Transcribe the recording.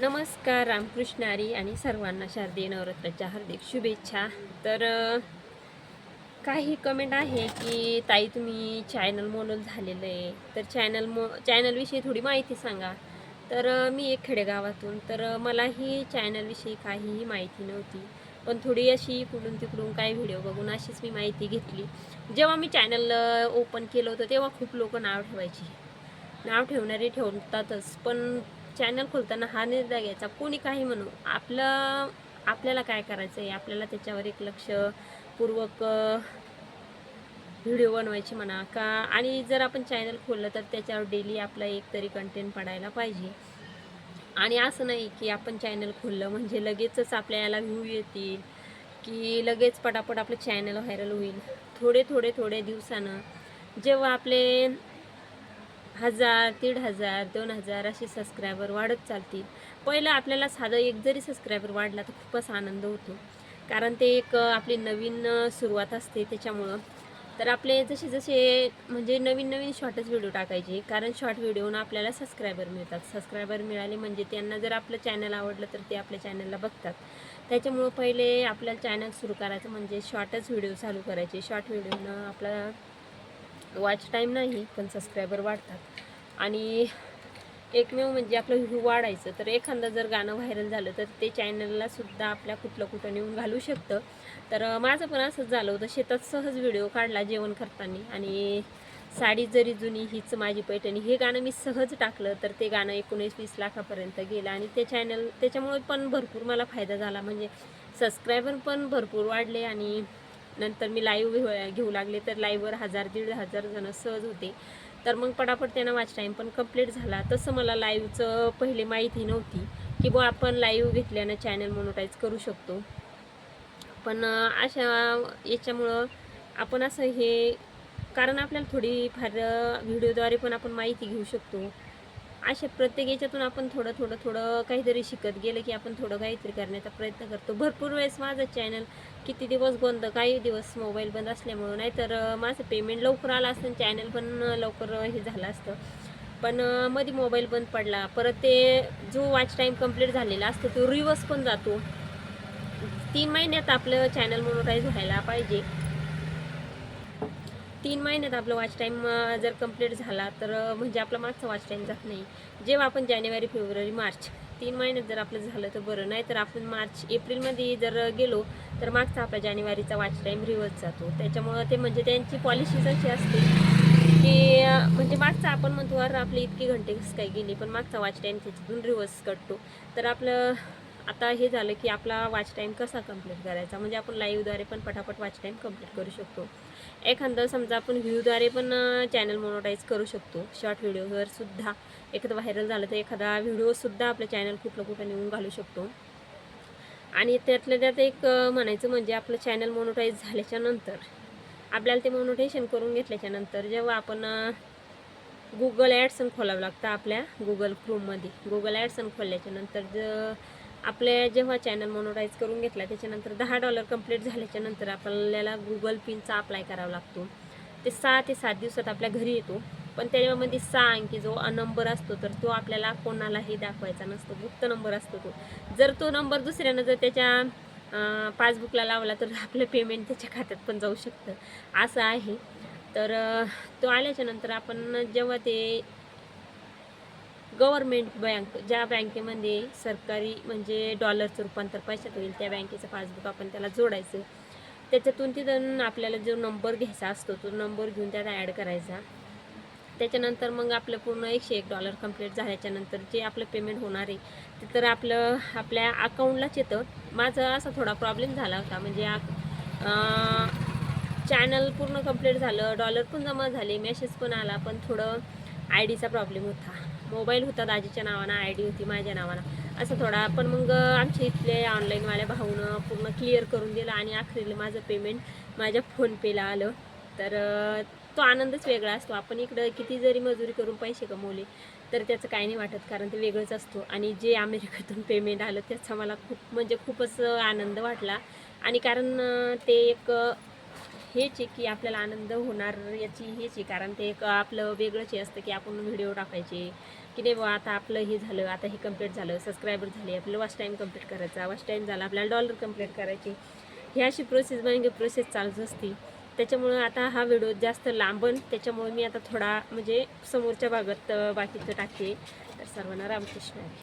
नमस्कार रामकृष्णारी आणि सर्वांना शारदीय नवरात्राच्या हार्दिक शुभेच्छा. तर काही कमेंट आहे की ताई तुम्ही चॅनल मोनल झालेलं आहे. तर चॅनल मो चॅनलविषयी थोडी माहिती सांगा. तर मी एक खेडेगावातून तर मलाही चॅनलविषयी काहीही माहिती नव्हती. पण थोडी अशी इकडून तिकडून काही व्हिडिओ बघून अशीच मी माहिती घेतली. जेव्हा मी चॅनल ओपन केलं होतं तेव्हा खूप लोक नाव ठेवायची. नाव ठेवणारे ठेवतातच. पण चॅनल खोलताना हा निर्णय घ्यायचा. कोणी काही म्हणू आपलं आपल्याला काय करायचं आहे आपल्याला त्याच्यावर एक लक्षपूर्वक व्हिडिओ बनवायची म्हणा का? आणि जर आपण चॅनल खोललं तर त्याच्यावर डेली आपला एक तरी कंटेंट पडायला पाहिजे. आणि असं नाही की आपण चॅनल खोललं म्हणजे लगेचच आपल्या याला व्ह्यू येतील की लगेच पटापट आपलं चॅनल व्हायरल होईल. थोडे थोडे थोडे दिवसानं जेव्हा आपले हजार दीड हजार दोन हजार असे सबस्क्रायबर वाढत चालतील. पहिलं आपल्याला साधं एक जरी सबस्क्रायबर वाढला तर खूपच आनंद होतो. कारण ते एक आपली नवीन सुरुवात असते त्याच्यामुळं. तर आपले जसे जसे म्हणजे नवीन नवीन शॉर्टच व्हिडिओ टाकायचे. कारण शॉर्ट व्हिडिओनं आपल्याला सबस्क्रायबर मिळतात. सबस्क्रायबर मिळाले म्हणजे त्यांना जर आपलं चॅनल आवडलं तर ते आपल्या चॅनलला बघतात. त्याच्यामुळं पहिले आपल्याला चॅनल सुरू करायचं म्हणजे शॉर्टच व्हिडिओ चालू करायचे. शॉर्ट व्हिडिओनं आपला वॉच टाईम नाही पण सबस्क्रायबर वाढतात. आणि एकमेव म्हणजे आपलं व्ह्यू वाढायचं तर एखादं जर गाणं व्हायरल झालं तर ते चॅनलला सुद्धा आपल्या कुठलं कुठं नेऊन घालू शकतं. तर माझं पण असंच झालं होतं शेतात सहज व्हिडिओ काढला जेवण करताना. आणि साडी जरी जुनी हीच माझी पैठणी. हे गाणं मी सहज टाकलं तर ते गाणं एकोणीस वीस लाखापर्यंत गेलं. आणि ते चॅनल त्याच्यामुळे पण भरपूर मला फायदा झाला. म्हणजे सबस्क्रायबर पण भरपूर वाढले आणि नंतर मी लाईव्ह घेऊ लागले तर लाईव्हवर हजार दीड हजार जण सहज होते. तर मग पटापट त्यांना वाच टाईम पण कंप्लीट झाला. तसं मला लाईव्हचं पहिले माहिती नव्हती की बुवा आपण लाईव्ह घेतल्यानं चॅनल मोनोटाईज करू शकतो. पण अशा याच्यामुळं आपण असं हे कारण आपल्याला थोडी फार व्हिडिओद्वारे पण आपण माहिती घेऊ शकतो. अशा प्रत्येक याच्यातून आपण थोडं थोडं थोडं काहीतरी शिकत गेलं की आपण थोडं काहीतरी करण्याचा प्रयत्न करतो. भरपूर वेळेस माझं चॅनल किती दिवस बंद काही दिवस मोबाईल बंद असल्यामुळं नाहीतर माझं पेमेंट लवकर आलं असतं चॅनल पण लवकर हे झालं असतं. पण मध्ये मोबाईल बंद पडला. परत ते जो वॉच टाईम कंप्लीट झालेला असतो तो रिवर्स पण जातो. तीन महिन्यात आपलं चॅनल मोनोटाईज व्हायला पाहिजे. तीन महिन्यात आपलं वॉच टाईम जर कंप्लीट झाला तर म्हणजे आपला मागचा वॉच टाईम जात नाही. जेव्हा आपण जानेवारी फेब्रुवारी मार्च तीन महिन्यात जर आपलं झालं तर बरं. नाही तर आपण मार्च एप्रिलमध्ये जर गेलो तर मागचा आपला जानेवारीचा वॉच टाईम रिवर्स जातो. त्याच्यामुळं ते म्हणजे त्यांची पॉलिसीच अशी असते की म्हणजे मागचा आपण म्हणतो अरे आपले इतके घंटे कसं काय गेले? पण मागचा वॉच टाईम त्याच्यातून रिवर्स कटतो तर आपलं आता हे झालं की आपला वॉच टाईम कसा कंप्लीट करायचा? म्हणजे आपण लाईव्हद्वारे पण पटापट वॉच टाईम कंप्लीट करू शकतो. एखादं समजा आपण व्ह्यूद्वारे पण चॅनल मोनोटाईज करू शकतो. शॉर्ट व्हिडिओवर सुद्धा. एखादं व्हायरल झालं तर एखादा व्हिडिओसुद्धा आपलं चॅनल कुठलं कुठं नेऊन घालू शकतो. आणि त्यातल्या त्यात एक म्हणायचं म्हणजे आपलं चॅनल मोनोटाईज झाल्याच्यानंतर आपल्याला ते मोनोटेशन करून घेतल्याच्या नंतर जेव्हा आपण गुगल ॲड्सन खोलावं लागतं आपल्या गुगल क्रोममध्ये गुगल ॲड्सन खोलल्याच्या नंतर ज आपल्या जेव्हा चॅनल मोनोटाईज करून घेतला त्याच्यानंतर दहा डॉलर कंप्लीट झाल्याच्यानंतर आपल्याला गुगल पिनचा अप्लाय करावा लागतो. ते सहा ते सात दिवसात आपल्या घरी येतो. पण त्याच्यामध्ये सहा अंकी जो नंबर असतो तर तो आपल्याला कोणालाही दाखवायचा नसतो. गुप्त नंबर असतो तो. जर तो नंबर दुसऱ्यानं जर त्याच्या पासबुकला लावला तर आपलं पेमेंट त्याच्या खात्यात पण जाऊ शकतं. असं आहे. तर तो आल्याच्यानंतर आपण जेव्हा ते गव्हर्मेंट बँक ज्या बँकेमध्ये सरकारी म्हणजे डॉलरचं रूपांतर पैशात होईल त्या बँकेचं पासबुक आपण त्याला जोडायचं. त्याच्यातून तिथं आपल्याला जो नंबर घ्यायचा असतो तो नंबर घेऊन त्यात ॲड करायचा. त्याच्यानंतर मग आपलं पूर्ण एकशे एक डॉलर कंप्लीट झाल्याच्यानंतर जे आपलं पेमेंट होणार आहे ते तर आपलं आपल्या अकाउंटलाच येतं. माझा असा थोडा प्रॉब्लेम झाला होता म्हणजे चॅनल पूर्ण कंप्लीट झालं डॉलर पण जमा झाले मेसेज पण आला पण थोडं आय डीचा प्रॉब्लेम होता. मोबाईल होता दाजीच्या नावानं आय डी होती माझ्या नावानं. असं थोडा पण मग आमच्या इथले ऑनलाईनवाल्या भाऊनं पूर्ण क्लिअर करून दिलं आणि अखेरीला माझं पेमेंट माझ्या फोनपेला आलं. तर तो आनंदच वेगळा असतो. आपण इकडं किती जरी मजुरी करून पैसे कमवले तर त्याचं काही नाही वाटत कारण ते वेगळंच असतो. आणि जे अमेरिकेतून पेमेंट आलं त्याचा मला खूप म्हणजे खूपच आनंद वाटला. आणि कारण ते एक हेच आहे की आपल्याला आनंद होणार याची हेच आहे. कारण ते एक आपलं वेगळंच हे असतं की आपण व्हिडिओ टाकायचे की नाही बा आता आपलं हे झालं आता हे कंप्लीट झालं सबस्क्रायबर झाले आपलं वॉच टाईम कंप्लीट करायचा वॉच टाईम झाला आपल्याला डॉलर कंप्लीट करायची. ही अशी प्रोसेस म्हणजे प्रोसेस चालूच असते. त्याच्यामुळं आता हा व्हिडिओ जास्त लांबन त्याच्यामुळे मी आता थोडा म्हणजे समोरच्या भागात बाकीचं टाकते. तर सर्वांना रामकृष्ण. आहे